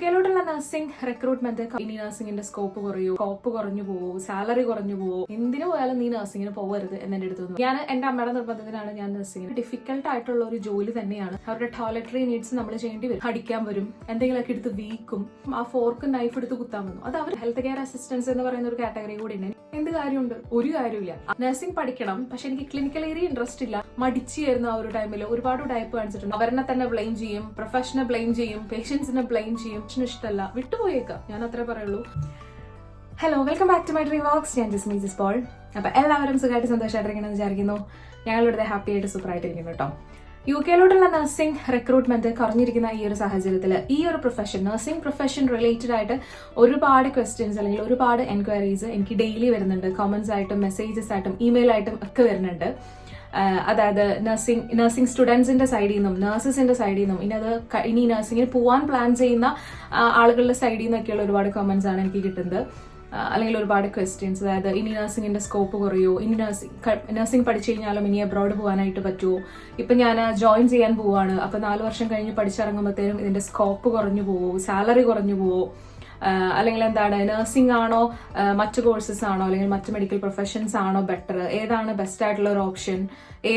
കെയിലോട്ടുള്ള nursing recruitment ഇനി നഴ്സിംഗിന്റെ scope കുറയോ? Scope കുറഞ്ഞു പോവോ? സാലറി കുറഞ്ഞു പോവോ? എന്തിനു പോയാലും നീ നഴ്സിംഗിന് പോകരുത് എന്ന് അടുത്ത് ഞാൻ എന്റെ അമ്മയുടെ നിർബന്ധത്തിനാണ് ഞാൻ നഴ്സിംഗ് ഡിഫിക്കൽട്ട് ആയിട്ടുള്ള ഒരു ജോലി തന്നെയാണ്. അവരുടെ ടോയ്ലറ്ററി നീഡ്സ് നമ്മൾ ചെയ്യേണ്ടി വരും. അടിക്കാൻ വരും. എന്തെങ്കിലുമൊക്കെ എടുത്ത് വീക്കും. ആ ഫോർക്ക് നൈഫ് എടുത്ത് കുത്താൻ വന്നു. അത് അവർ ഹെൽത്ത് കെയർ അസിസ്റ്റൻസ് എന്ന് പറയുന്ന ഒരു കാറ്റഗറി കൂടി ഉണ്ട്. എന്ത് കാര്യമുണ്ട്? ഒരു കാര്യമില്ല നഴ്സിംഗ് പഠിക്കണം. പക്ഷെ എനിക്ക് ക്ലിനിക്കൽ ഏരിയ ഇൻട്രസ്റ്റ് ഇല്ല. മടിച്ചായിരുന്നു ആ ഒരു ടൈമിൽ ഒരുപാട് ടൈപ്പ് കാണിച്ചിട്ടുണ്ട്. അവരെന്നെ തന്നെ ബ്ലെയിം ചെയ്യും. പ്രൊഫഷനെ ബ്ലെയിം ചെയ്യും. പേഷ്യൻസിനെ ബ്ലെയിം ചെയ്യും. പക്ഷെ ഇഷ്ടമല്ല വിട്ടുപോയേക്കാം. ഞാൻ അത്രേ പറയുള്ളൂ. Hello welcome back to my dream vox ഞാൻ ജിസ്മി ജിസ് പോൾ അപ്പൊ എല്ലാവരും സുഖമായിട്ട് സന്തോഷമായിട്ടിരിക്കണമെന്ന് വിചാരിക്കുന്നു. ഞങ്ങളിവിടെ ഹാപ്പി ആയിട്ട് സൂപ്പർ ആയിട്ടിരിക്കുന്നു കേട്ടോ യു കെയിലോട്ടുള്ള നഴ്സിംഗ് റിക്രൂട്ട്മെന്റ് കുറഞ്ഞിരിക്കുന്ന ഈ ഒരു സാഹചര്യത്തിൽ ഈ ഒരു പ്രൊഫഷൻ നഴ്സിംഗ് പ്രൊഫഷൻ റിലേറ്റഡ് ആയിട്ട് ഒരുപാട് ക്വസ്റ്റ്യൻസ് അല്ലെങ്കിൽ ഒരുപാട് എൻക്വയറീസ് എനിക്ക് ഡെയിലി വരുന്നുണ്ട്. കോമൻസ് ആയിട്ടും മെസ്സേജസ് ആയിട്ടും ഇമെയിൽ ആയിട്ടും ഒക്കെ വരുന്നുണ്ട്. അതായത് നഴ്സിംഗ് നഴ്സിംഗ് സ്റ്റുഡൻസിന്റെ സൈഡിൽ നിന്നും നഴ്സസിന്റെ സൈഡിൽ നിന്നും ഇനി അത് ഇനി നഴ്സിംഗിന് പോവാൻ പ്ലാൻ ചെയ്യുന്ന ആളുകളുടെ സൈഡിൽ നിന്നൊക്കെയുള്ള ഒരുപാട് കമന്റ്സ് ആണ് എനിക്ക് കിട്ടുന്നത്. അല്ലെങ്കിൽ ഒരുപാട് ക്വസ്റ്റ്യൻസ് അതായത് ഇനി നഴ്സിംഗിന്റെ സ്കോപ്പ് കുറയോ? ഇനി നഴ്സിംഗ് നഴ്സിംഗ് പഠിച്ചു കഴിഞ്ഞാലും ഇനി അബ്രോഡ് പോകാനായിട്ട് പറ്റുമോ ഇപ്പൊ ഞാൻ ജോയിൻ ചെയ്യാൻ പോവാണ്. അപ്പൊ നാല് വർഷം കഴിഞ്ഞ് പഠിച്ചിറങ്ങുമ്പോഴത്തേനും ഇതിന്റെ സ്കോപ്പ് കുറഞ്ഞു പോവോ? സാലറി കുറഞ്ഞു പോവോ? അല്ലെങ്കിൽ എന്താണ് നഴ്സിംഗ് ആണോ മറ്റു കോഴ്സസ് ആണോ അല്ലെങ്കിൽ മറ്റു മെഡിക്കൽ പ്രൊഫഷൻസ് ആണോ ബെറ്റർ ഏതാണ് ബെസ്റ്റ് ആയിട്ടുള്ള ഒരു ഓപ്ഷൻ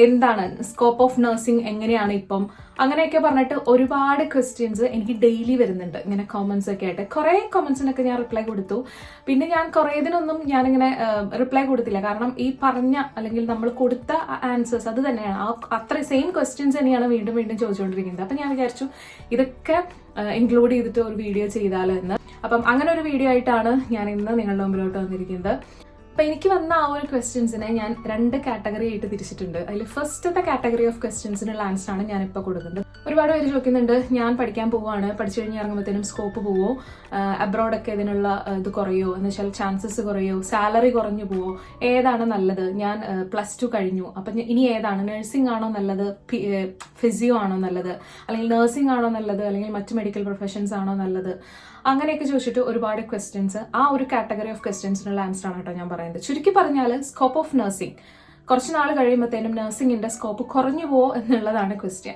എന്താണ് സ്കോപ്പ് ഓഫ് നഴ്സിംഗ് എങ്ങനെയാണ് ഇപ്പം? അങ്ങനെയൊക്കെ പറഞ്ഞിട്ട് ഒരുപാട് ക്വസ്റ്റ്യൻസ് എനിക്ക് ഡെയിലി വരുന്നുണ്ട്. ഇങ്ങനെ കോമൻസ് ഒക്കെ ആയിട്ട്. കുറേ കോമൻസിനൊക്കെ ഞാൻ റിപ്ലൈ കൊടുത്തു. പിന്നെ ഞാൻ കുറേതിനൊന്നും ഞാനിങ്ങനെ റിപ്ലൈ കൊടുത്തില്ല. കാരണം ഈ പറഞ്ഞ അല്ലെങ്കിൽ നമ്മൾ കൊടുത്ത ആൻസേഴ്സ് അത് തന്നെയാണ്. ആ അത്ര സെയിം ക്വസ്റ്റ്യൻസ് തന്നെയാണ് വീണ്ടും വീണ്ടും ചോദിച്ചുകൊണ്ടിരിക്കുന്നത്. അപ്പം ഞാൻ വിചാരിച്ചു ഇതൊക്കെ ഇൻക്ലൂഡ് ചെയ്തിട്ട് ഒരു വീഡിയോ ചെയ്താലോ എന്ന്. അപ്പം അങ്ങനെ ഒരു വീഡിയോ ആയിട്ടാണ് ഞാൻ ഇന്ന് നിങ്ങളുടെ മുമ്പിലോട്ട് വന്നിരിക്കുന്നത്. അപ്പൊ എനിക്ക് വന്ന ആ ഒരു ക്വസ്റ്റ്യൻസിനെ ഞാൻ രണ്ട് കാറ്റഗറി ആയിട്ട് തിരിച്ചിട്ടുണ്ട്. അതിൽ ഫസ്റ്റത്തെ കാറ്റഗറി ഓഫ് ക്വസ്റ്റ്യൻസിനുള്ള ആൻസർ ആണ് ഞാൻ ഇപ്പോൾ കൊടുക്കുന്നത്. ഒരുപാട് പേര് ചോദിക്കുന്നുണ്ട് ഞാൻ പഠിക്കാൻ പോവാണ് പഠിച്ചു കഴിഞ്ഞ് ഇറങ്ങുമ്പോഴത്തേനും സ്കോപ്പ് പോവോ? അബ്രോഡ് ഒക്കെ ഇതിനുള്ള ഇത് കുറയോ? എന്ന് വെച്ചാൽ ചാൻസസ് കുറയോ? സാലറി കുറഞ്ഞു പോവോ? ഏതാണ് നല്ലത്? ഞാൻ പ്ലസ് ടു കഴിഞ്ഞു. അപ്പം ഇനി ഏതാണ്? നഴ്സിംഗ് ആണോ നല്ലത്? ഫിസിയോ ആണോ നല്ലത്? അല്ലെങ്കിൽ നഴ്സിംഗ് ആണോ നല്ലത്? അല്ലെങ്കിൽ മറ്റു മെഡിക്കൽ പ്രൊഫഷൻസ് ആണോ നല്ലത്? അങ്ങനെയൊക്കെ ചോദിച്ചിട്ട് ഒരുപാട് ക്വസ്റ്റ്യൻസ് ആ ഒരു കാറ്റഗറി ഓഫ് ക്വസ്റ്റ്യൻസിനുള്ള ആൻസർ ആണ് കേട്ടോ ഞാൻ പറയുന്നത്. ചുരുക്കി പറഞ്ഞാൽ സ്കോപ്പ് ഓഫ് നഴ്സിംഗ് കുറച്ച് നാൾ കഴിയുമ്പോഴത്തേനും നഴ്സിംഗിന്റെ സ്കോപ്പ് കുറഞ്ഞു പോവോ എന്നുള്ളതാണ് ക്വസ്റ്റ്യൻ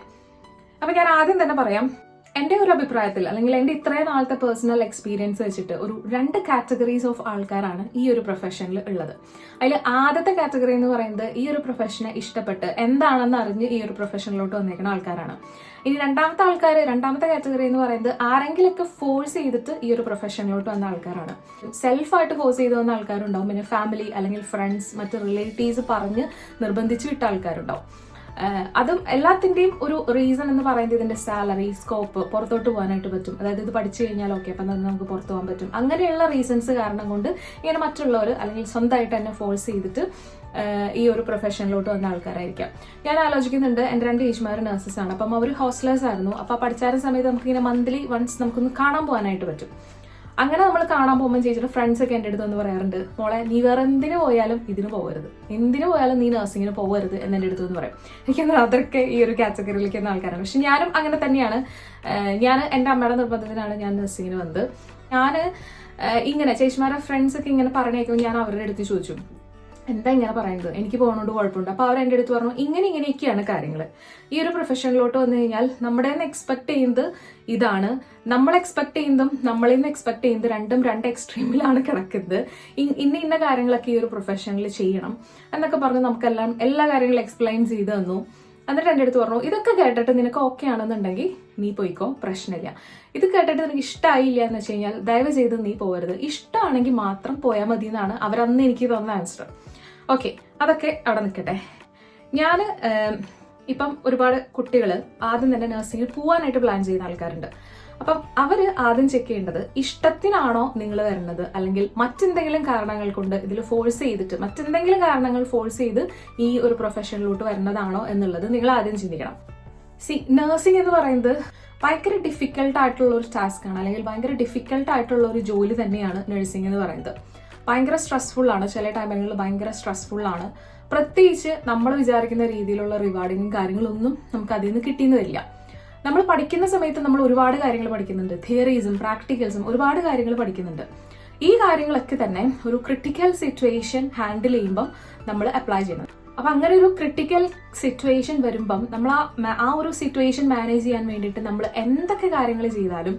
അപ്പൊ ഞാൻ ആദ്യം തന്നെ പറയാം എന്റെ ഒരു അഭിപ്രായത്തിൽ അല്ലെങ്കിൽ എന്റെ ഇത്രയും നാളത്തെ പേഴ്സണൽ എക്സ്പീരിയൻസ് വെച്ചിട്ട് ഒരു രണ്ട് കാറ്റഗറീസ് ഓഫ് ആൾക്കാരാണ് ഈ ഒരു പ്രൊഫഷനിൽ ഉള്ളത്. അതിൽ ആദ്യത്തെ കാറ്റഗറി എന്ന് പറയുന്നത് ഈ ഒരു പ്രൊഫഷനെ ഇഷ്ടപ്പെട്ട് എന്താണെന്ന് അറിഞ്ഞ് ഈ ഒരു പ്രൊഫഷനിലോട്ട് വന്നേക്കുന്ന ആൾക്കാരാണ്. ഇനി രണ്ടാമത്തെ ആൾക്കാർ രണ്ടാമത്തെ കാറ്റഗറി എന്ന് പറയുന്നത് ആരെങ്കിലൊക്കെ ഫോഴ്സ് ചെയ്തിട്ട് ഈ ഒരു പ്രൊഫഷനിലോട്ട് വന്ന ആൾക്കാരാണ്. സെൽഫായിട്ട് ഫോഴ്സ് ചെയ്ത് വന്ന ആൾക്കാരുണ്ടാവും. പിന്നെ ഫാമിലി അല്ലെങ്കിൽ ഫ്രണ്ട്സ് മറ്റ് റിലേറ്റീവ്സ് പറഞ്ഞ് നിർബന്ധിച്ചു വിട്ട ആൾക്കാരുണ്ടാവും. അതും എല്ലാത്തിന്റെയും ഒരു റീസൺ എന്ന് പറയുന്നത് ഇതിന്റെ സാലറി സ്കോപ്പ് പുറത്തോട്ട് പോകാനായിട്ട് പറ്റും. അതായത് ഇത് പഠിച്ചു കഴിഞ്ഞാൽ ഓക്കെ അപ്പം തന്നെ നമുക്ക് പുറത്തു പോകാൻ പറ്റും. അങ്ങനെയുള്ള റീസൺസ് കാരണം കൊണ്ട് ഇങ്ങനെ മറ്റുള്ളവർ അല്ലെങ്കിൽ സ്വന്തമായിട്ട് തന്നെ ഫോഴ്സ് ചെയ്തിട്ട് ഈ ഒരു പ്രൊഫഷനിലോട്ട് വന്ന ആൾക്കാരായിരിക്കാം. ഞാൻ ആലോചിക്കുന്നുണ്ട് എന്റെ രണ്ട് ഏജ്മാർ നഴ്സസ് ആണ്. അപ്പം അവർ ഹോസ്റ്റലേഴ്സ് ആയിരുന്നു. അപ്പം പഠിച്ചായിരുന്ന സമയത്ത് നമുക്ക് ഇങ്ങനെ മന്ത്ലി വൺസ് നമുക്കൊന്ന് കാണാൻ പോകാനായിട്ട് പറ്റും. അങ്ങനെ നമ്മൾ കാണാൻ പോകുമ്പോൾ ചേച്ചിയുടെ ഫ്രണ്ട്സ് ഒക്കെ എന്റെ അടുത്ത് വന്ന് പറയാറുണ്ട് മോളെ നീ വേറെ എന്തിനു പോയാലും ഇതിന് പോകരുത്. എന്തിനു പോയാലും നീ നഴ്സിങ്ങിന് പോകരുത് എന്ന് എന്റെ അടുത്ത് നിന്ന് പറയും. എനിക്കെന്താ അതൊക്കെ ഈ ഒരു കാറ്റഗറിയിലേക്ക് എന്ന ആൾക്കാരാണ്. പക്ഷെ ഞാനും അങ്ങനെ തന്നെയാണ്. ഞാൻ എന്റെ അമ്മയുടെ നിർബന്ധത്തിനാണ് ഞാൻ നഴ്സിങ്ങിന് വന്നത്. ഞാൻ ഇങ്ങനെ ചേച്ചിമാരുടെ ഫ്രണ്ട്സ് ഒക്കെ ഇങ്ങനെ പറഞ്ഞേക്കും ഞാൻ അവരുടെ അടുത്ത് ചോദിച്ചു എന്താ ഇങ്ങനെ പറയുന്നത്? എനിക്ക് പോകുന്നതുകൊണ്ട് കുഴപ്പമുണ്ട്. അപ്പോൾ അവർ എന്റെ അടുത്ത് പറഞ്ഞു ഇങ്ങനെ ഇങ്ങനെയൊക്കെയാണ് കാര്യങ്ങൾ ഈ ഒരു പ്രൊഫഷനിലോട്ട് വന്നു കഴിഞ്ഞാൽ നമ്മുടെ നിന്ന് എക്സ്പെക്ട് ചെയ്യുന്നത് ഇതാണ്. നമ്മൾ എക്സ്പെക്ട് ചെയ്യുന്നതും നമ്മളിൽ നിന്ന് എക്സ്പെക്ട് ചെയ്യുന്നത് രണ്ടും രണ്ട് എക്സ്ട്രീമിലാണ് കിടക്കുന്നത്. ഇന്ന ഇന്ന കാര്യങ്ങളൊക്കെ ഈ ഒരു പ്രൊഫഷനിൽ ചെയ്യണം എന്നൊക്കെ പറഞ്ഞ് നമുക്കെല്ലാം എല്ലാ കാര്യങ്ങളും എക്സ്പ്ലെയിൻ ചെയ്ത് തന്നു. എന്നിട്ട് എന്റെ അടുത്ത് പറഞ്ഞു ഇതൊക്കെ കേട്ടിട്ട് നിനക്ക് ഓക്കെ ആണെന്നുണ്ടെങ്കിൽ നീ പോയിക്കോ പ്രശ്നമില്ല. ഇത് കേട്ടിട്ട് നിനക്ക് ഇഷ്ടമായില്ല എന്ന് വെച്ച് കഴിഞ്ഞാൽ ദയവ് ചെയ്ത് നീ പോകരുത്. ഇഷ്ടമാണെങ്കിൽ മാത്രം പോയാൽ മതി എന്നാണ് അവരന്ന് എനിക്ക് തന്ന ആൻസർ ഓക്കെ അതൊക്കെ അവിടെ നിൽക്കട്ടെ. ഞാൻ ഇപ്പം ഒരുപാട് കുട്ടികൾ ആദ്യം തന്നെ നഴ്സിംഗിൽ പോകാനായിട്ട് പ്ലാൻ ചെയ്യുന്ന ആൾക്കാരുണ്ട്. അപ്പം അവർ ആദ്യം ചെക്ക് ചെയ്യേണ്ടത് ഇഷ്ടത്തിനാണോ നിങ്ങൾ വരുന്നത് അല്ലെങ്കിൽ മറ്റെന്തെങ്കിലും കാരണങ്ങൾ കൊണ്ട് ഇതിൽ ഫോഴ്സ് ചെയ്തിട്ട് മറ്റെന്തെങ്കിലും കാരണങ്ങൾ ഫോഴ്സ് ചെയ്ത് ഈ ഒരു പ്രൊഫഷനിലോട്ട് വരുന്നതാണോ എന്നുള്ളത് നിങ്ങൾ ആദ്യം ചിന്തിക്കണം. സി നഴ്സിംഗ് എന്ന് പറയുന്നത് ഭയങ്കര ഡിഫിക്കൽട്ട് ആയിട്ടുള്ള ഒരു ടാസ്ക് ആണ്. അല്ലെങ്കിൽ ഭയങ്കര ഡിഫിക്കൽട്ട് ആയിട്ടുള്ള ഒരു ജോലി തന്നെയാണ് നഴ്സിംഗ് എന്ന് പറയുന്നത്. ഭയങ്കര സ്ട്രെസ്ഫുൾ ആണ്. ചില ടൈമുകളിൽ ഭയങ്കര സ്ട്രെസ്ഫുൾ ആണ്. പ്രത്യേകിച്ച് നമ്മൾ വിചാരിക്കുന്ന രീതിയിലുള്ള റിവാർഡിങ്ങും കാര്യങ്ങളൊന്നും നമുക്ക് അതിൽ നിന്ന് കിട്ടിയെന്ന് വരില്ല. നമ്മൾ പഠിക്കുന്ന സമയത്ത് നമ്മൾ ഒരുപാട് കാര്യങ്ങൾ പഠിക്കുന്നുണ്ട്. തിയറീസും പ്രാക്ടിക്കൽസും ഒരുപാട് കാര്യങ്ങൾ പഠിക്കുന്നുണ്ട്. ഈ കാര്യങ്ങളൊക്കെ തന്നെ ഒരു ക്രിട്ടിക്കൽ സിറ്റുവേഷൻ ഹാൻഡിൽ ചെയ്യുമ്പം നമ്മൾ അപ്ലൈ ചെയ്യണം അപ്പൊ അങ്ങനെ ഒരു ക്രിട്ടിക്കൽ സിറ്റുവേഷൻ വരുമ്പം നമ്മൾ ആ ആ ഒരു സിറ്റുവേഷൻ മാനേജ് ചെയ്യാൻ വേണ്ടിയിട്ട് നമ്മൾ എന്തൊക്കെ കാര്യങ്ങൾ ചെയ്താലും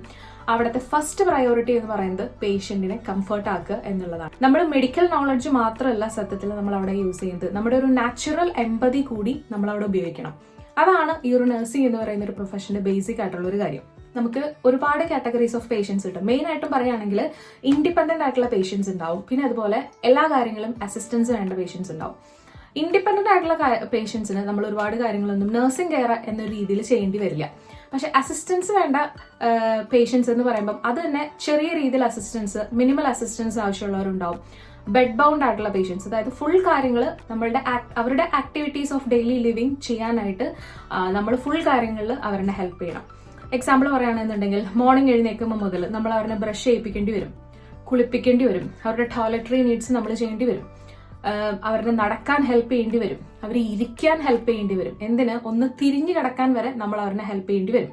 അവിടുത്തെ ഫസ്റ്റ് പ്രയോറിറ്റി എന്ന് പറയുന്നത് പേഷ്യന്റിനെ കംഫർട്ട് ആക്കുക എന്നുള്ളതാണ്. നമ്മൾ മെഡിക്കൽ നോളജ് മാത്രമല്ല സത്യത്തിൽ നമ്മൾ അവിടെ യൂസ് ചെയ്യുന്നത്. നമ്മുടെ ഒരു നാച്ചുറൽ എമ്പതി കൂടി നമ്മൾ അവിടെ ഉപയോഗിക്കണം. അതാണ് ഈ ഒരു നഴ്സിംഗ് എന്ന് പറയുന്ന ഒരു പ്രൊഫഷന്റെ ബേസിക് ആയിട്ടുള്ള ഒരു കാര്യം. നമുക്ക് ഒരുപാട് കാറ്റഗറീസ് ഓഫ് പേഷ്യൻസ് ഉണ്ട്. മെയിൻ ആയിട്ടും പറയുകയാണെങ്കിൽ ഇൻഡിപെൻഡന്റ് ആയിട്ടുള്ള പേഷ്യൻസ് ഉണ്ടാവും. പിന്നെ അതുപോലെ എല്ലാ കാര്യങ്ങളും അസിസ്റ്റൻസ് വേണ്ട പേഷ്യൻസ് ഉണ്ടാവും. ഇൻഡിപെൻഡന്റ് ആയിട്ടുള്ള പേഷ്യൻസിന് നമ്മൾ ഒരുപാട് കാര്യങ്ങളൊന്നും നഴ്സിംഗ് കെയർ എന്ന രീതിയിൽ ചെയ്യേണ്ടി വരില്ല. പക്ഷെ അസിസ്റ്റൻസ് വേണ്ട പേഷ്യൻസ് എന്ന് പറയുമ്പം അത് തന്നെ ചെറിയ രീതിയിൽ അസിസ്റ്റൻസ് മിനിമൽ അസിസ്റ്റൻസ് ആവശ്യമുള്ളവരുണ്ടാവും. ബെഡ് ബൗണ്ട് ആയിട്ടുള്ള പേഷ്യൻസ് അതായത് ഫുൾ കാര്യങ്ങൾ നമ്മളുടെ അവരുടെ ആക്ടിവിറ്റീസ് ഓഫ് ഡെയിലി ലിവിങ് ചെയ്യാനായിട്ട് നമ്മൾ ഫുൾ കാര്യങ്ങളിൽ അവരെ ഹെൽപ്പ് ചെയ്യണം. എക്സാമ്പിൾ പറയുകയാണെന്നുണ്ടെങ്കിൽ മോർണിംഗ് എഴുന്നേൽക്കുമ്പോൾ മുതൽ നമ്മൾ അവരെ ബ്രഷ് ചെയ്യിപ്പിക്കേണ്ടി വരും. കുളിപ്പിക്കേണ്ടി വരും. അവരുടെ ടോയ്ലറ്ററി നീഡ്സ് നമ്മൾ ചെയ്യേണ്ടി വരും. അവരുടെ നടക്കാൻ ഹെൽപ്പ് ചെയ്യേണ്ടി വരും. അവരെ ഇരിക്കാൻ ഹെൽപ്പ് ചെയ്യേണ്ടി വരും. എന്തിന്? ഒന്ന് തിരിഞ്ഞു കിടക്കാൻ വരെ നമ്മൾ അവരെ ഹെൽപ്പ് ചെയ്യേണ്ടി വരും.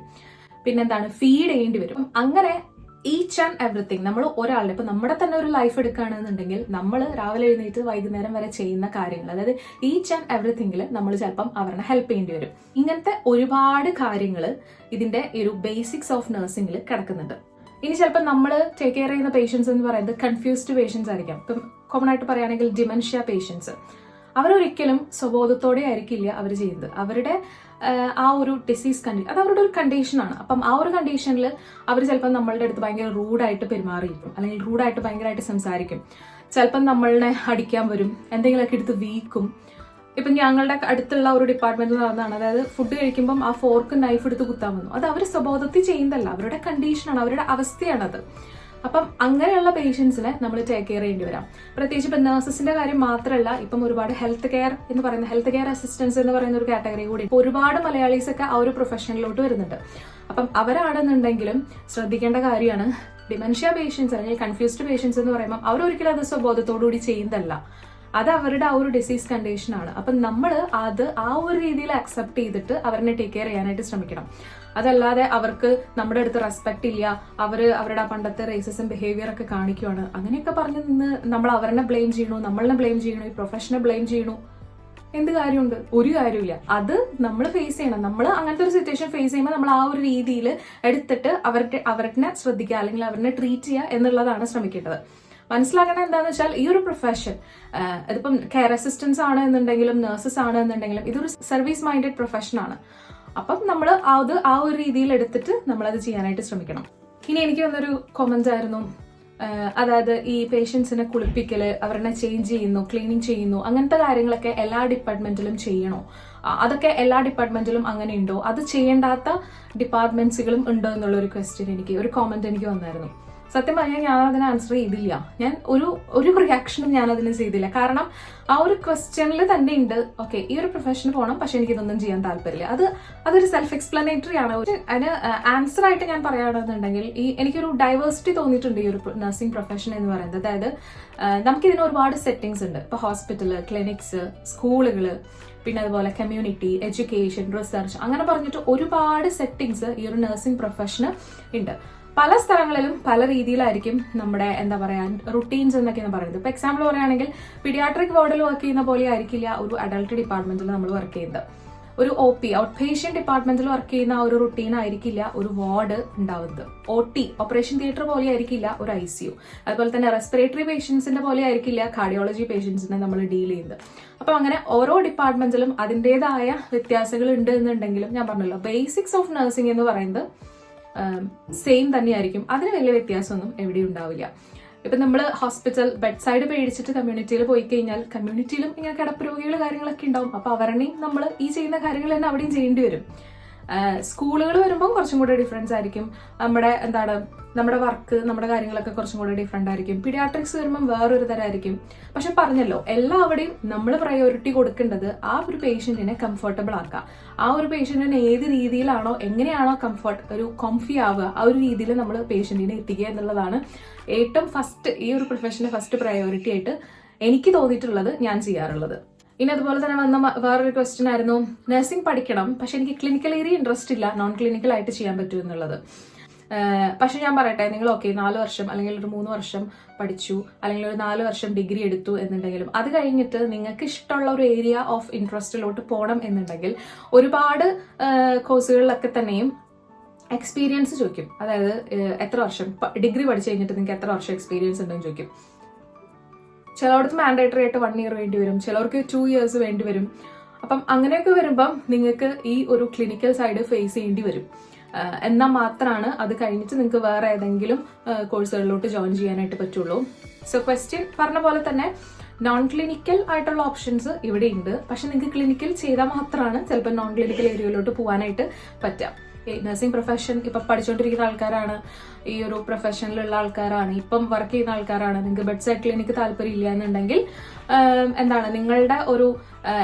പിന്നെന്താണ്? ഫീഡ് ചെയ്യേണ്ടി വരും. അങ്ങനെ ഈച്ച് ആൻഡ് എവറിത്തിങ് നമ്മൾ ഒരാളുടെ ഇപ്പൊ നമ്മുടെ തന്നെ ഒരു ലൈഫ് എടുക്കുകയാണെന്നുണ്ടെങ്കിൽ നമ്മൾ രാവിലെ എഴുന്നേറ്റ് വൈകുന്നേരം വരെ ചെയ്യുന്ന കാര്യങ്ങൾ അതായത് ഈച്ച് ആൻഡ് എവറിത്തിങ്ങിൽ നമ്മൾ ചിലപ്പം അവരെ ഹെൽപ്പ് ചെയ്യേണ്ടി വരും. ഇങ്ങനത്തെ ഒരുപാട് കാര്യങ്ങൾ ഇതിന്റെ ഒരു ബേസിക്സ് ഓഫ് നഴ്സിംഗിൽ കിടക്കുന്നുണ്ട്. ഇനി ചിലപ്പോൾ നമ്മൾ ടേക്ക് കെയർ ചെയ്യുന്ന പേഷ്യൻസ് എന്ന് പറയുന്നത് കൺഫ്യൂസ്ഡ് പേഷ്യൻസ് ആയിരിക്കാം. ഇപ്പം കോമൺ ആയിട്ട് പറയുകയാണെങ്കിൽ ഡിമെൻഷ്യ പേഷ്യൻസ് അവരൊരിക്കലും സ്വബോധത്തോടെ ആയിരിക്കില്ല അവർ ചെയ്യുന്നത്. അവരുടെ ആ ഒരു ഡിസീസ് കണ്ടീഷൻ അത് അവരുടെ ഒരു കണ്ടീഷനാണ് അപ്പം ആ ഒരു കണ്ടീഷനിൽ അവർ ചിലപ്പോൾ നമ്മളുടെ അടുത്ത് ഭയങ്കര റൂഡായിട്ട് പെരുമാറിയിരിക്കും. അല്ലെങ്കിൽ റൂഡായിട്ട് ഭയങ്കരമായിട്ട് സംസാരിക്കും. ചിലപ്പം നമ്മളെ അടിക്കാൻ വരും. എന്തെങ്കിലുമൊക്കെ എടുത്ത് വീക്കും. ഇപ്പം ഞങ്ങളുടെ അടുത്തുള്ള ഒരു ഡിപ്പാർട്ട്മെന്റിൽ നടന്നതാണ്. അതായത് ഫുഡ് കഴിക്കുമ്പം ആ ഫോർക്ക് നൈഫ് എടുത്ത് കുത്താൻ വന്നു. അത് അവർ സ്വബോധത്തിൽ ചെയ്യുന്നതല്ല. അവരുടെ കണ്ടീഷനാണ് അവരുടെ അവസ്ഥയാണത്. അപ്പം അങ്ങനെയുള്ള പേഷ്യൻസിനെ നമ്മൾ ടേക്ക് കെയർ ചെയ്യേണ്ടി വരാം. പ്രത്യേകിച്ച് ഇപ്പം നഴ്സസിന്റെ കാര്യം മാത്രമല്ല ഇപ്പം ഒരുപാട് ഹെൽത്ത് കെയർ എന്ന് പറയുന്ന ഹെൽത്ത് കെയർ അസിസ്റ്റൻസ് എന്ന് പറയുന്ന ഒരു കാറ്റഗറി കൂടി ഒരുപാട് മലയാളീസ് ഒക്കെ ആ ഒരു പ്രൊഫഷനിലോട്ട് വരുന്നുണ്ട്. അപ്പം അവരാണെന്നുണ്ടെങ്കിലും ശ്രദ്ധിക്കേണ്ട കാര്യമാണ് ഡിമെൻഷ്യ പേഷ്യൻസ് അല്ലെങ്കിൽ കൺഫ്യൂസ്ഡ് പേഷ്യൻസ് എന്ന് പറയുമ്പോൾ അവരൊരിക്കലും അത് സ്വബോധത്തോടു കൂടി ചെയ്യുന്നതല്ല. അത് അവരുടെ ആ ഒരു ഡിസീസ് കണ്ടീഷനാണ് അപ്പം നമ്മൾ അത് ആ ഒരു രീതിയിൽ അക്സെപ്റ്റ് ചെയ്തിട്ട് അവരെ ടേക്ക് കെയർ ചെയ്യാനായിട്ട് ശ്രമിക്കണം. അതല്ലാതെ അവർക്ക് നമ്മുടെ അടുത്ത് റെസ്പെക്ട് ഇല്ല അവർ അവരുടെ ആ പണ്ടത്തെ റേസസും ബിഹേവിയർ ഒക്കെ കാണിക്കുവാണ്. അങ്ങനെയൊക്കെ പറഞ്ഞ് നിന്ന് നമ്മൾ അവരെ ബ്ലെയിം ചെയ്യണോ നമ്മളെ ബ്ലെയിം ചെയ്യണോ ഈ പ്രൊഫഷനെ ബ്ലെയിം ചെയ്യണോ. എന്ത് കാര്യമുണ്ട്? ഒരു കാര്യമില്ല അത് നമ്മൾ ഫേസ് ചെയ്യണം. നമ്മൾ അങ്ങനത്തെ ഒരു സിറ്റുവേഷൻ ഫേസ് ചെയ്യുമ്പോൾ നമ്മൾ ആ ഒരു രീതിയിൽ എടുത്തിട്ട് അവരുടെ അവരെ ശ്രദ്ധിക്കുക അല്ലെങ്കിൽ അവരെ ട്രീറ്റ് ചെയ്യുക എന്നുള്ളതാണ് ശ്രമിക്കേണ്ടത്. മനസ്സിലാക്കണം എന്താണെന്ന് വെച്ചാൽ ഈ ഒരു പ്രൊഫഷൻ ഇതിപ്പം കെയർ അസിസ്റ്റൻസ് ആണ് എന്നുണ്ടെങ്കിലും നഴ്സസ് ആണ് എന്നുണ്ടെങ്കിലും ഇതൊരു സർവീസ് മൈൻഡഡ് പ്രൊഫഷൻ ആണ്. അപ്പം നമ്മൾ അത് ആ ഒരു രീതിയിൽ എടുത്തിട്ട് നമ്മൾ അത് ചെയ്യാനായിട്ട് ശ്രമിക്കണം. ഇനി എനിക്ക് വന്നൊരു കൊമന്റ് ആയിരുന്നു. അതായത് ഈ പേഷ്യൻസിനെ കുളിപ്പിക്കൽ അവരെ ചേഞ്ച് ചെയ്യുന്നു ക്ലീനിങ് ചെയ്യുന്നു അങ്ങനത്തെ കാര്യങ്ങളൊക്കെ എല്ലാ ഡിപ്പാർട്ട്മെന്റിലും ചെയ്യണോ? അതൊക്കെ എല്ലാ ഡിപ്പാർട്ട്മെന്റിലും അങ്ങനെ ഉണ്ടോ? അത് ചെയ്യേണ്ടാത്ത ഡിപ്പാർട്ട്മെന്റ്സുകളും ഉണ്ടോ എന്നുള്ള ഒരു ക്വസ്റ്റ്യൻ എനിക്ക് ഒരു കോമന്റ് എനിക്ക് വന്നായിരുന്നു. സത്യം പറഞ്ഞാൽ ഞാൻ അതിന് ആൻസർ ചെയ്തില്ല. ഞാൻ ഒരു ഒരു റിയാക്ഷനും ഞാൻ അതിന് ചെയ്തില്ല. കാരണം ആ ഒരു ക്വസ്റ്റ്യനിൽ തന്നെ ഉണ്ട് ഓക്കെ ഈ ഒരു പ്രൊഫഷന് പോകണം പക്ഷെ എനിക്ക് ഇതൊന്നും ചെയ്യാൻ താല്പര്യമില്ല. അത് അതൊരു സെൽഫ് എക്സ്പ്ലനേറ്ററി ആണ് അതിന് ആൻസർ ആയിട്ട് ഞാൻ പറയുകയാണെന്നുണ്ടെങ്കിൽ ഈ എനിക്കൊരു ഡൈവേഴ്സിറ്റി തോന്നിയിട്ടുണ്ട് ഈ ഒരു നഴ്സിംഗ് പ്രൊഫഷൻ എന്ന് പറയുന്നത്. അതായത് നമുക്കിതിന് ഒരുപാട് സെറ്റിങ്സ് ഉണ്ട്. ഇപ്പോൾ ഹോസ്പിറ്റൽ ക്ലിനിക്സ് സ്കൂളുകൾ പിന്നെ അതുപോലെ കമ്മ്യൂണിറ്റി എഡ്യൂക്കേഷൻ റിസർച്ച് അങ്ങനെ പറഞ്ഞിട്ട് ഒരുപാട് സെറ്റിങ്സ് ഈ ഒരു നഴ്സിംഗ് പ്രൊഫഷന് ഉണ്ട് പല സ്ഥലങ്ങളിലും പല രീതിയിലായിരിക്കും നമ്മുടെ എന്താ പറയാ റുട്ടീൻസ് എന്നൊക്കെയാണ് പറയുന്നത്. ഇപ്പൊ എക്സാമ്പിൾ പറയുകയാണെങ്കിൽ പിഡിയാട്രിക് വാർഡിൽ വർക്ക് ചെയ്യുന്ന പോലെ ആയിരിക്കില്ല ഒരു അഡൾട്ട് ഡിപ്പാർട്ട്മെന്റിൽ നമ്മൾ വർക്ക് ചെയ്യുന്നത്. ഒരു ഒ പി ഔട്ട് പേഷ്യൻ ഡിപ്പാർട്ട്മെന്റിൽ വർക്ക് ചെയ്യുന്ന ഒരു റുട്ടീൻ ആയിരിക്കില്ല ഒരു വാർഡ് ഉണ്ടാവുന്നത്. ഒ ടി ഓപ്പറേഷൻ തിയേറ്റർ പോലെ ആയിരിക്കില്ല ഒരു ഐ സി യു അതുപോലെ തന്നെ റെസ്പിറേറ്ററി പേഷ്യൻസിന്റെ പോലെ ആയിരിക്കില്ല കാർഡിയോളജി പേഷ്യൻസിനെ നമ്മൾ ഡീൽ ചെയ്യുന്നത്. അപ്പൊ അങ്ങനെ ഓരോ ഡിപ്പാർട്ട്മെന്റിലും അതിന്റെതായ വ്യത്യാസങ്ങൾ ഉണ്ട് എന്നുണ്ടെങ്കിലും ഞാൻ പറഞ്ഞല്ലോ ബേസിക്സ് ഓഫ് നഴ്സിംഗ് എന്ന് പറയുന്നത് സെയിം തന്നെയായിരിക്കും. അതിന് വലിയ വ്യത്യാസമൊന്നും എവിടെയും ഉണ്ടാവില്ല. ഇപ്പൊ നമ്മൾ ഹോസ്പിറ്റൽ ബെഡ് സൈഡ് പേടിച്ചിട്ട് കമ്മ്യൂണിറ്റിയിൽ പോയി കഴിഞ്ഞാൽ കമ്മ്യൂണിറ്റിയിലും ഇങ്ങനെ കിടപ്പ് രോഗികൾ കാര്യങ്ങളൊക്കെ ഉണ്ടാവും. അപ്പൊ അവരുടെയും നമ്മൾ ഈ ചെയ്യുന്ന കാര്യങ്ങൾ തന്നെ അവിടെയും ചെയ്യേണ്ടി വരും. സ്കൂളുകൾ വരുമ്പോൾ കുറച്ചും കൂടെ ഡിഫറൻസ് ആയിരിക്കും. നമ്മുടെ എന്താണ് നമ്മുടെ വർക്ക് നമ്മുടെ കാര്യങ്ങളൊക്കെ കുറച്ചും കൂടെ ഡിഫറെന്റ് ആയിരിക്കും. പിഡിയാട്രിക്സ് വരുമ്പം വേറൊരു തരമായിരിക്കും പക്ഷെ പറഞ്ഞല്ലോ എല്ലാവരുടെയും നമ്മൾ പ്രയോറിറ്റി കൊടുക്കേണ്ടത് ആ ഒരു പേഷ്യന്റിനെ കംഫർട്ടബിൾ ആക്കുക. ആ ഒരു പേഷ്യന്റിനെ ഏത് രീതിയിലാണോ എങ്ങനെയാണോ കംഫർട്ട് ഒരു കോംഫി ആവുക ആ ഒരു രീതിയിൽ നമ്മൾ പേഷ്യന്റിനെ എത്തിക്കുക എന്നുള്ളതാണ് ഏറ്റവും ഫസ്റ്റ് ഈ ഒരു പ്രൊഫഷന്റെ ഫസ്റ്റ് പ്രയോറിറ്റി ആയിട്ട് എനിക്ക് തോന്നിയിട്ടുള്ളത് ഞാൻ ചെയ്യാറുള്ളത്. ഇനി അതുപോലെ തന്നെ വന്ന വേറൊരു ക്വസ്റ്റ്യൻ ആയിരുന്നു നഴ്സിംഗ് പഠിക്കണം പക്ഷെ എനിക്ക് ക്ലിനിക്കൽ ഏരിയ ഇൻട്രസ്റ്റ് ഇല്ല നോൺ ക്ലിനിക്കൽ ആയിട്ട് ചെയ്യാൻ പറ്റൂ എന്നുള്ളത്. പക്ഷെ ഞാൻ പറയട്ടെ നിങ്ങൾ ഓക്കെ നാല് വർഷം അല്ലെങ്കിൽ ഒരു മൂന്ന് വർഷം പഠിച്ചു അല്ലെങ്കിൽ ഒരു നാല് വർഷം ഡിഗ്രി എടുത്തു എന്നുണ്ടെങ്കിലും അത് കഴിഞ്ഞിട്ട് നിങ്ങൾക്ക് ഇഷ്ടമുള്ള ഒരു ഏരിയ ഓഫ് ഇൻട്രസ്റ്റിലോട്ട് പോകണം എന്നുണ്ടെങ്കിൽ ഒരുപാട് കോഴ്സുകളിലൊക്കെ തന്നെയും എക്സ്പീരിയൻസ് ചോദിക്കും. അതായത് എത്ര വർഷം ഡിഗ്രി പഠിച്ചു കഴിഞ്ഞിട്ട് നിങ്ങൾക്ക് എത്ര വർഷം എക്സ്പീരിയൻസ് ഉണ്ടെന്ന് ചോദിക്കും. ചിലയിടത്ത് മാൻഡേറ്ററി ആയിട്ട് വൺ ഇയർ വേണ്ടി വരും. ചിലർക്ക് ടു ഇയേഴ്സ് വേണ്ടി വരും. അപ്പം അങ്ങനെയൊക്കെ വരുമ്പം നിങ്ങൾക്ക് ഈ ഒരു ക്ലിനിക്കൽ സൈഡ് ഫേസ് ചെയ്യേണ്ടി വരും. എന്നാൽ മാത്രമാണ് അത് കഴിഞ്ഞിട്ട് നിങ്ങൾക്ക് വേറെ ഏതെങ്കിലും കോഴ്സുകളിലോട്ട് ജോയിൻ ചെയ്യാനായിട്ട് പറ്റുള്ളൂ. സോ ക്വസ്റ്റ്യൻ പറഞ്ഞ പോലെ തന്നെ നോൺ ക്ലിനിക്കൽ ആയിട്ടുള്ള ഓപ്ഷൻസ് ഇവിടെ ഉണ്ട് പക്ഷെ നിങ്ങൾക്ക് ക്ലിനിക്കൽ ചെയ്താൽ മാത്രമാണ് ചിലപ്പോൾ നോൺ ക്ലിനിക്കൽ ഏരിയയിലോട്ട് പോകാനായിട്ട് പറ്റുക. നഴ്സിംഗ് പ്രൊഫഷൻ ഇപ്പം പഠിച്ചുകൊണ്ടിരിക്കുന്ന ആൾക്കാരാണ്. ഈ ഒരു പ്രൊഫഷനിലുള്ള ആൾക്കാരാണ്. ഇപ്പം വർക്ക് ചെയ്യുന്ന ആൾക്കാരാണ്. നിങ്ങൾക്ക് ബെഡ് സൈഡ് ക്ലിനിക്ക് താല്പര്യം ഇല്ല എന്നുണ്ടെങ്കിൽ എന്താണ് നിങ്ങളുടെ ഒരു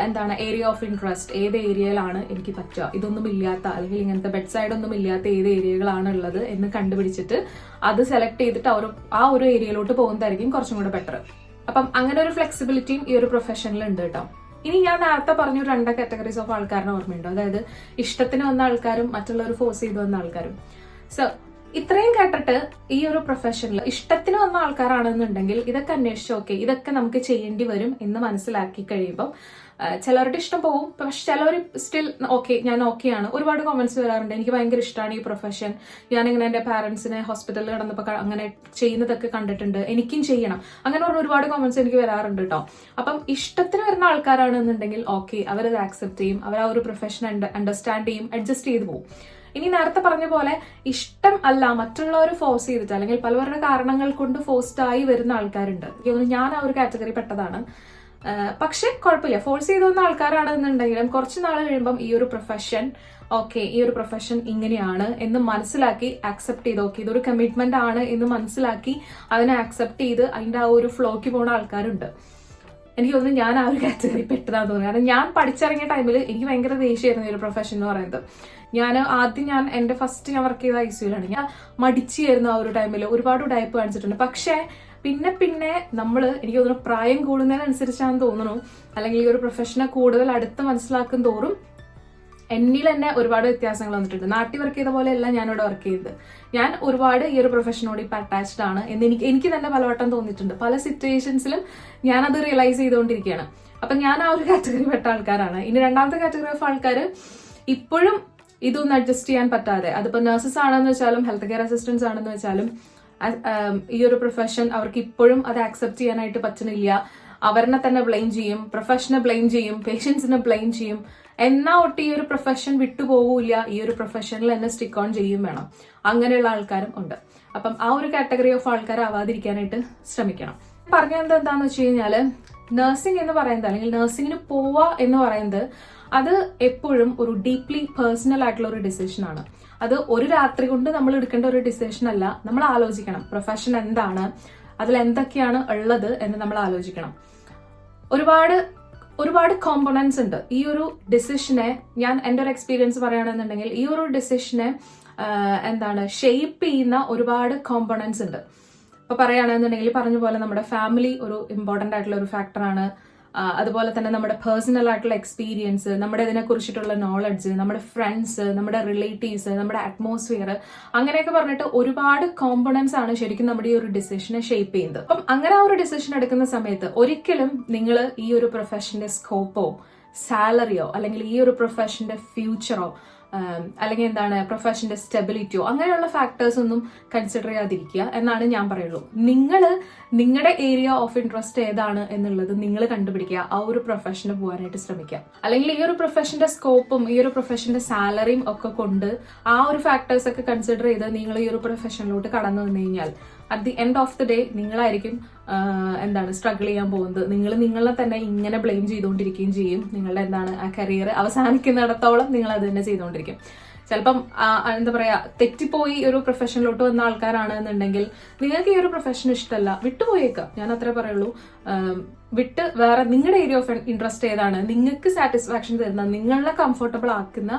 എന്താണ് ഏരിയ ഓഫ് ഇൻട്രസ്റ്റ് ഏത് ഏരിയയിലാണ് എനിക്ക് പറ്റുക? ഇതൊന്നും ഇല്ലാത്ത അല്ലെങ്കിൽ ഇങ്ങനത്തെ ബെഡ് സൈഡ് ഒന്നും ഇല്ലാത്ത ഏത് ഏരിയകളാണ് ഉള്ളത് എന്ന് കണ്ടുപിടിച്ചിട്ട് അത് സെലക്ട് ചെയ്തിട്ട് ഒരു ആ ഒരു ഏരിയയിലോട്ട് പോകുന്നതായിരിക്കും കുറച്ചും കൂടെ ബെറ്റർ അപ്പം അങ്ങനെ ഒരു ഫ്ലെക്സിബിലിറ്റിയും ഈ ഒരു പ്രൊഫഷനിൽ ഉണ്ട് കേട്ടോ. ഇനി ഞാൻ നേരത്തെ പറഞ്ഞു രണ്ട് കാറ്റഗറീസ് ഓഫ് ആൾക്കാരുടെ ഓർമ്മയുണ്ടോ. അതായത് ഇഷ്ടത്തിന് വന്ന ആൾക്കാരും മറ്റുള്ളവർ ഫോഴ്സ് ചെയ്ത് വന്ന ആൾക്കാരും. സോ ഇത്രയും കേട്ടിട്ട് ഈ ഒരു പ്രൊഫഷനിൽ ഇഷ്ടത്തിന് വന്ന ആൾക്കാരാണെന്നുണ്ടെങ്കിൽ ഇതൊക്കെ അന്വേഷിച്ച് ഓക്കെ ഇതൊക്കെ നമുക്ക് ചെയ്യേണ്ടി വരും എന്ന് മനസ്സിലാക്കി കഴിയുമ്പോൾ ചിലവരുടെ ഇഷ്ടം പോവും. പക്ഷെ ചിലവർ സ്റ്റിൽ ഓക്കെ ഞാൻ ഓക്കെയാണ് ഒരുപാട് കോമൻസ് വരാറുണ്ട്. എനിക്ക് ഭയങ്കര ഇഷ്ടമാണ് ഈ പ്രൊഫഷൻ ഞാനിങ്ങനെ എന്റെ പാരൻസിനെ ഹോസ്പിറ്റലിൽ കിടന്നപ്പോൾ അങ്ങനെ ചെയ്യുന്നതൊക്കെ കണ്ടിട്ടുണ്ട്. എനിക്കും ചെയ്യണം. അങ്ങനെ പറഞ്ഞ ഒരുപാട് കോമൻസ് എനിക്ക് വരാറുണ്ട് കേട്ടോ അപ്പം ഇഷ്ടത്തിന് വരുന്ന ആൾക്കാരാണെന്നുണ്ടെങ്കിൽ ഓക്കെ അവരത് ആക്സെപ്റ്റ് ചെയ്യും. അവർ ആ ഒരു പ്രൊഫഷൻ അണ്ടർസ്റ്റാൻഡ് ചെയ്യും അഡ്ജസ്റ്റ് ചെയ്ത് പോകും ഇനി നേരത്തെ പറഞ്ഞ പോലെ ഇഷ്ടം അല്ല മറ്റുള്ളവർ ഫോഴ്സ് ചെയ്തിട്ട് അല്ലെങ്കിൽ പലവരുടെ കാരണങ്ങൾ കൊണ്ട് ഫോഴ്സ്ഡ് ആയി വരുന്ന ആൾക്കാരുണ്ട്. ഞാൻ ആ ഒരു കാറ്റഗറി പെട്ടതാണ്. പക്ഷെ കുഴപ്പമില്ല. ഫോഴ്സ് ചെയ്തു വന്ന ആൾക്കാരാണെന്നുണ്ടെങ്കിലും കുറച്ച് നാൾ കഴിയുമ്പം ഈ ഒരു പ്രൊഫഷൻ ഓക്കെ ഈ ഒരു പ്രൊഫഷൻ ഇങ്ങനെയാണ് എന്ന് മനസ്സിലാക്കി ആക്സെപ്റ്റ് ചെയ്ത് ഓക്കെ ഇതൊരു കമ്മിറ്റ്മെന്റ് ആണ് എന്ന് മനസ്സിലാക്കി അതിനെ ആക്സെപ്റ്റ് ചെയ്ത് അതിന്റെ ആ ഒരു ഫ്ലോക്ക് പോണ ആൾക്കാരുണ്ട്. എനിക്ക് തോന്നുന്നു ഞാൻ ആ ഒരു കാറ്റഗറി പെട്ടതാന്ന് തോന്നുന്നു. കാരണം ഞാൻ പഠിച്ചിറങ്ങിയ ടൈമിൽ എനിക്ക് ഭയങ്കര ദേഷ്യമായിരുന്നു ഈ ഒരു പ്രൊഫഷൻ എന്ന് പറയുന്നത്. ഞാൻ ആദ്യം ഞാൻ എന്റെ ഫസ്റ്റ് ഞാൻ വർക്ക് ചെയ്ത ഐ സിയിലാണ് ഞാൻ മടിച്ചായിരുന്നു ആ ഒരു ടൈമിൽ ഒരുപാട് ടൈപ്പ് കാണിച്ചിട്ടുണ്ട്. പക്ഷേ പിന്നെ പിന്നെ നമ്മൾ എനിക്ക് തോന്നുന്നു പ്രായം കൂടുന്നതിനനുസരിച്ചാണെന്ന് തോന്നുന്നു. അല്ലെങ്കിൽ ഒരു പ്രൊഫഷനെ കൂടുതൽ അടുത്ത് മനസ്സിലാക്കും തോറും എന്നിൽ തന്നെ ഒരുപാട് വ്യത്യാസങ്ങൾ വന്നിട്ടുണ്ട്. നാട്ടിൽ വർക്ക് ചെയ്ത പോലെയല്ല ഞാനിവിടെ വർക്ക് ചെയ്തത്. ഞാൻ ഒരുപാട് ഈ ഒരു പ്രൊഫഷനോട് ഇപ്പം അറ്റാച്ച്ഡ് ആണ് എന്ന് എനിക്ക് എനിക്ക് തന്നെ പലവട്ടം തോന്നിയിട്ടുണ്ട്. പല സിറ്റുവേഷൻസിലും ഞാനത് റിയലൈസ് ചെയ്തുകൊണ്ടിരിക്കുകയാണ്. അപ്പം ഞാൻ ആ ഒരു കാറ്റഗറി പെട്ട ആൾക്കാരാണ്. ഇനി രണ്ടാമത്തെ കാറ്റഗറി ഓഫ് ആൾക്കാർ ഇപ്പോഴും ഇതൊന്നും അഡ്ജസ്റ്റ് ചെയ്യാൻ പറ്റാതെ. അതിപ്പോൾ നഴ്സസ് ആണെന്ന് വെച്ചാലും ഹെൽത്ത് കെയർ അസിസ്റ്റൻസ് ആണെന്ന് വെച്ചാലും ഈ ഒരു പ്രൊഫഷൻ അവർക്ക് ഇപ്പോഴും അത് ആക്സെപ്റ്റ് ചെയ്യാനായിട്ട് പറ്റുന്നില്ല അവരെ തന്നെ ബ്ലെയിം ചെയ്യും പ്രൊഫഷനെ ബ്ലെയിം ചെയ്യും പേഷ്യൻസിനെ ബ്ലെയിം ചെയ്യും. എന്നാ ഒട്ട് ഈ ഒരു പ്രൊഫഷൻ വിട്ടുപോകൂല ഈ ഒരു പ്രൊഫഷനിൽ എന്നെ സ്റ്റിക്ക് ഓൺ ചെയ്യും വേണം. അങ്ങനെയുള്ള ആൾക്കാരും ഉണ്ട്. അപ്പം ആ ഒരു കാറ്റഗറി ഓഫ് ആൾക്കാർ ആവാതിരിക്കാനായിട്ട് ശ്രമിക്കണം. പറഞ്ഞത് എന്താന്ന് വെച്ച് കഴിഞ്ഞാൽ നഴ്സിംഗ് എന്ന് പറയുന്നത് അല്ലെങ്കിൽ നഴ്സിംഗിന് പോവുക എന്ന് പറയുന്നത് അത് എപ്പോഴും ഒരു ഡീപ്ലി പേഴ്സണൽ ആയിട്ടുള്ള ഒരു ഡിസിഷൻ ആണ്. അത് ഒരു രാത്രി കൊണ്ട് നമ്മൾ എടുക്കേണ്ട ഒരു ഡിസിഷൻ അല്ല. നമ്മൾ ആലോചിക്കണം. പ്രൊഫഷൻ എന്താണ്? അതിൽ എന്തൊക്കെയാണ് ഉള്ളത് എന്ന് നമ്മൾ ആലോചിക്കണം. ഒരുപാട് ഒരുപാട് കോമ്പണൻസ് ഉണ്ട്. ഈ ഒരു ഡിസിഷനെ ഞാൻ എന്റെ ഒരു എക്സ്പീരിയൻസ് പറയുകയാണെന്നുണ്ടെങ്കിൽ ഈ ഒരു ഡിസിഷനെ എന്താണ് ഷെയ്പ്പ് ചെയ്യുന്ന ഒരുപാട് കോമ്പണൻസ് ഉണ്ട്. ഇപ്പൊ പറയുകയാണെന്നുണ്ടെങ്കിൽ പറഞ്ഞ പോലെ നമ്മുടെ ഫാമിലി ഒരു ഇമ്പോർട്ടന്റ് ആയിട്ടുള്ള ഒരു ഫാക്ടറാണ് അതുപോലെ തന്നെ നമ്മുടെ പേഴ്സണൽ ആയിട്ടുള്ള എക്സ്പീരിയൻസ് നമ്മുടെ ഇതിനെ കുറിച്ചിട്ടുള്ള നോളജ് നമ്മുടെ ഫ്രണ്ട്സ് നമ്മുടെ റിലേറ്റീവ്സ് നമ്മുടെ അറ്റ്മോസ്ഫിയർ അങ്ങനെയൊക്കെ പറഞ്ഞിട്ട് ഒരുപാട് കോമ്പണൻസ് ആണ് ശരിക്കും നമ്മുടെ ഈ ഒരു ഡിസിഷനെ ഷേപ്പ് ചെയ്യുന്നത്. അപ്പം അങ്ങനെ ആ ഒരു ഡിസിഷൻ എടുക്കുന്ന സമയത്ത് ഒരിക്കലും നിങ്ങൾ ഈ ഒരു പ്രൊഫഷന്റെ സ്കോപ്പോ സാലറിയോ അല്ലെങ്കിൽ ഈ ഒരു പ്രൊഫഷന്റെ ഫ്യൂച്ചറോ അല്ലെങ്കിൽ എന്താണ് പ്രൊഫഷന്റെ സ്റ്റെബിലിറ്റിയോ അങ്ങനെയുള്ള ഫാക്ടേഴ്സ് ഒന്നും കൺസിഡർ ചെയ്യാതിരിക്കുക എന്നാണ് ഞാൻ പറയുള്ളൂ. നിങ്ങൾ നിങ്ങളുടെ ഏരിയ ഓഫ് ഇൻട്രസ്റ്റ് ഏതാണ് എന്നുള്ളത് നിങ്ങൾ കണ്ടുപിടിക്കുക. ആ ഒരു പ്രൊഫഷന് പോകാനായിട്ട് ശ്രമിക്കുക. അല്ലെങ്കിൽ ഈ ഒരു പ്രൊഫഷന്റെ സ്കോപ്പും ഈ ഒരു പ്രൊഫഷന്റെ സാലറിയും ഒക്കെ കൊണ്ട് ആ ഒരു ഫാക്ടേഴ്സ് ഒക്കെ കൺസിഡർ ചെയ്ത് നിങ്ങൾ ഈ ഒരു പ്രൊഫഷനിലോട്ട് കടന്നു വന്നു കഴിഞ്ഞാൽ at the end of the day നിങ്ങളായിരിക്കും എന്താണ് സ്ട്രഗിൾ ചെയ്യാൻ പോകുന്നത്. നിങ്ങൾ നിങ്ങളെ തന്നെ ഇങ്ങനെ ബ്ലെയിം ചെയ്തുകൊണ്ടിരിക്കുകയും ചെയ്യും. നിങ്ങളുടെ എന്താണ് ആ കരിയർ അവസാനിക്കുന്നിടത്തോളം നിങ്ങൾ അത് തന്നെ ചെയ്തുകൊണ്ടിരിക്കും. ചിലപ്പം എന്താ പറയാ തെറ്റിപ്പോയി ഒരു പ്രൊഫഷനിലോട്ട് വന്ന ആൾക്കാരാണ് എന്നുണ്ടെങ്കിൽ നിങ്ങൾക്ക് ഈ ഒരു പ്രൊഫഷൻ ഇഷ്ടമല്ല വിട്ടുപോയേക്കാം. ഞാൻ അത്രേ പറയുള്ളൂ. വിട്ട് വേറെ നിങ്ങളുടെ ഏരിയ ഓഫ് ഇൻട്രസ്റ്റ് ഏതാണ് നിങ്ങൾക്ക് സാറ്റിസ്ഫാക്ഷൻ തരുന്ന നിങ്ങളെ കംഫർട്ടബിൾ ആക്കുന്ന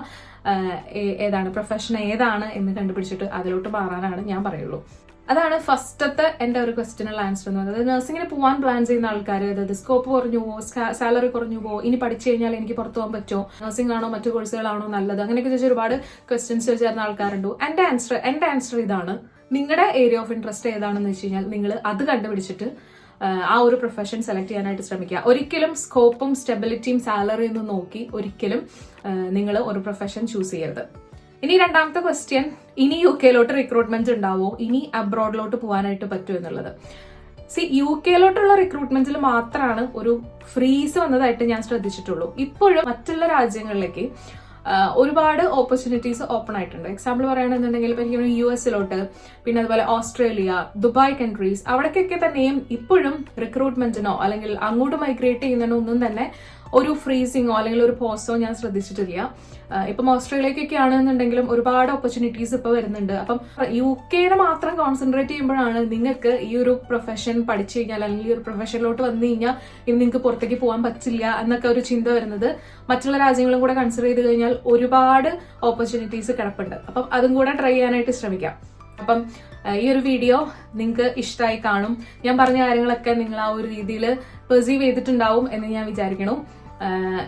ഏതാണ് പ്രൊഫഷൻ ഏതാണ് എന്ന് കണ്ടുപിടിച്ചിട്ട് അതിലോട്ട് മാറാനാണ് ഞാൻ പറയുള്ളൂ. അതാണ് ഫസ്റ്റത്തെ എന്റെ ഒരു ക്വസ്റ്റിനുള്ള ആൻസർ എന്ന് പറയുന്നത്. നഴ്സിംഗിന് പോകാൻ പ്ലാൻ ചെയ്യുന്ന ആൾക്കാർ അതായത് സ്കോപ്പ് കുറഞ്ഞു പോവോ സാലറി കുറഞ്ഞു പോവോ ഇനി പഠിച്ചു കഴിഞ്ഞാൽ എനിക്ക് പുറത്തു പോകാൻ പറ്റുമോ നഴ്സിംഗ് ആണോ മറ്റു കോഴ്സുകളാണോ നല്ലത്? അങ്ങനെയൊക്കെ ചോദിച്ച ഒരുപാട് ക്വസ്റ്റ്യൻസ് ചോദിച്ചിരുന്ന ആൾക്കാരുണ്ട്. എന്റെ ആൻസർ എന്റെ ആൻസർ ഇതാണ്. നിങ്ങളുടെ ഏരിയ ഓഫ് ഇൻട്രസ്റ്റ് ഏതാണെന്ന് വെച്ച് കഴിഞ്ഞാൽ നിങ്ങൾ അത് കണ്ടുപിടിച്ചിട്ട് ആ ഒരു പ്രൊഫഷൻ സെലക്ട് ചെയ്യാനായിട്ട് ശ്രമിക്കുക. ഒരിക്കലും സ്കോപ്പും സ്റ്റെബിലിറ്റിയും സാലറിയും നോക്കി ഒരിക്കലും നിങ്ങൾ ഒരു പ്രൊഫഷൻ ചൂസ് ചെയ്യരുത്. ഇനി രണ്ടാമത്തെ ക്വസ്റ്റ്യൻ ഇനി യു കെയിലോട്ട് റിക്രൂട്ട്മെന്റ് ഉണ്ടാവോ? ഇനി അബ്രോഡിലോട്ട് പോകാനായിട്ട് പറ്റുമോ എന്നുള്ളത്. സി യു കെയിലോട്ടുള്ള റിക്രൂട്ട്മെന്റിൽ മാത്രമാണ് ഒരു ഫ്രീസ് വന്നതായിട്ട് ഞാൻ ശ്രദ്ധിച്ചിട്ടുള്ളൂ. ഇപ്പോഴും മറ്റുള്ള രാജ്യങ്ങളിലേക്ക് ഒരുപാട് ഓപ്പർച്യൂണിറ്റീസ് ഓപ്പൺ ആയിട്ടുണ്ട്. എക്സാമ്പിൾ പറയുകയാണെന്നുണ്ടെങ്കിൽ ഇപ്പം യു എസിലോട്ട് പിന്നെ അതുപോലെ ഓസ്ട്രേലിയ ദുബായ് കൺട്രീസ് അവിടേക്കൊക്കെ തന്നെയും ഇപ്പോഴും റിക്രൂട്ട്മെന്റിനോ അല്ലെങ്കിൽ അങ്ങോട്ട് മൈഗ്രേറ്റ് ചെയ്യുന്നതിനോ ഒന്നും തന്നെ ഒരു ഫ്രീസിങ്ങോ അല്ലെങ്കിൽ ഒരു പോസോ ഞാൻ ശ്രദ്ധിച്ചിട്ടില്ല. ഇപ്പം ഓസ്ട്രേലിയക്കൊക്കെ ആണെന്നുണ്ടെങ്കിലും ഒരുപാട് ഓപ്പർച്യൂണിറ്റീസ് ഇപ്പോൾ വരുന്നുണ്ട്. അപ്പം യു കെയുടെ മാത്രം കോൺസെൻട്രേറ്റ് ചെയ്യുമ്പോഴാണ് നിങ്ങൾക്ക് ഈ ഒരു പ്രൊഫഷൻ പഠിച്ചു കഴിഞ്ഞാൽ അല്ലെങ്കിൽ ഈ ഒരു പ്രൊഫഷനിലോട്ട് വന്നു കഴിഞ്ഞാൽ ഇനി നിങ്ങൾക്ക് പുറത്തേക്ക് പോകാൻ പറ്റില്ല എന്നൊക്കെ ഒരു ചിന്ത വരുന്നത്. മറ്റുള്ള രാജ്യങ്ങളും കൂടെ കൺസിഡർ ചെയ്ത് കഴിഞ്ഞാൽ ഒരുപാട് ഓപ്പർച്യൂണിറ്റീസ് കിടപ്പുണ്ട്. അപ്പം അതും കൂടെ ട്രൈ ചെയ്യാനായിട്ട് ശ്രമിക്കാം. അപ്പം ഈ ഒരു വീഡിയോ നിങ്ങൾക്ക് ഇഷ്ടമായി കാണും. ഞാൻ പറഞ്ഞ കാര്യങ്ങളൊക്കെ നിങ്ങൾ ആ ഒരു രീതിയിൽ പെർസീവ് ചെയ്തിട്ടുണ്ടാവും എന്ന് ഞാൻ വിചാരിക്കണം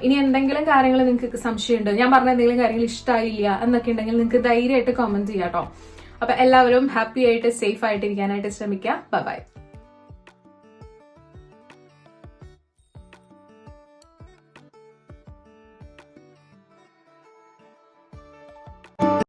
ഇനി എന്തെങ്കിലും കാര്യങ്ങൾ നിങ്ങൾക്ക് സംശയമുണ്ട്? ഞാൻ പറഞ്ഞ എന്തെങ്കിലും കാര്യങ്ങൾ ഇഷ്ടമായില്ല എന്നൊക്കെ ഉണ്ടെങ്കിൽ നിങ്ങൾക്ക് ധൈര്യമായിട്ട് കമന്റ് ചെയ്യാം കേട്ടോ അപ്പൊ എല്ലാവരും ഹാപ്പി ആയിട്ട് സേഫ് ആയിട്ട് ഇരിക്കാനായിട്ട് ശ്രമിക്കുക ബൈ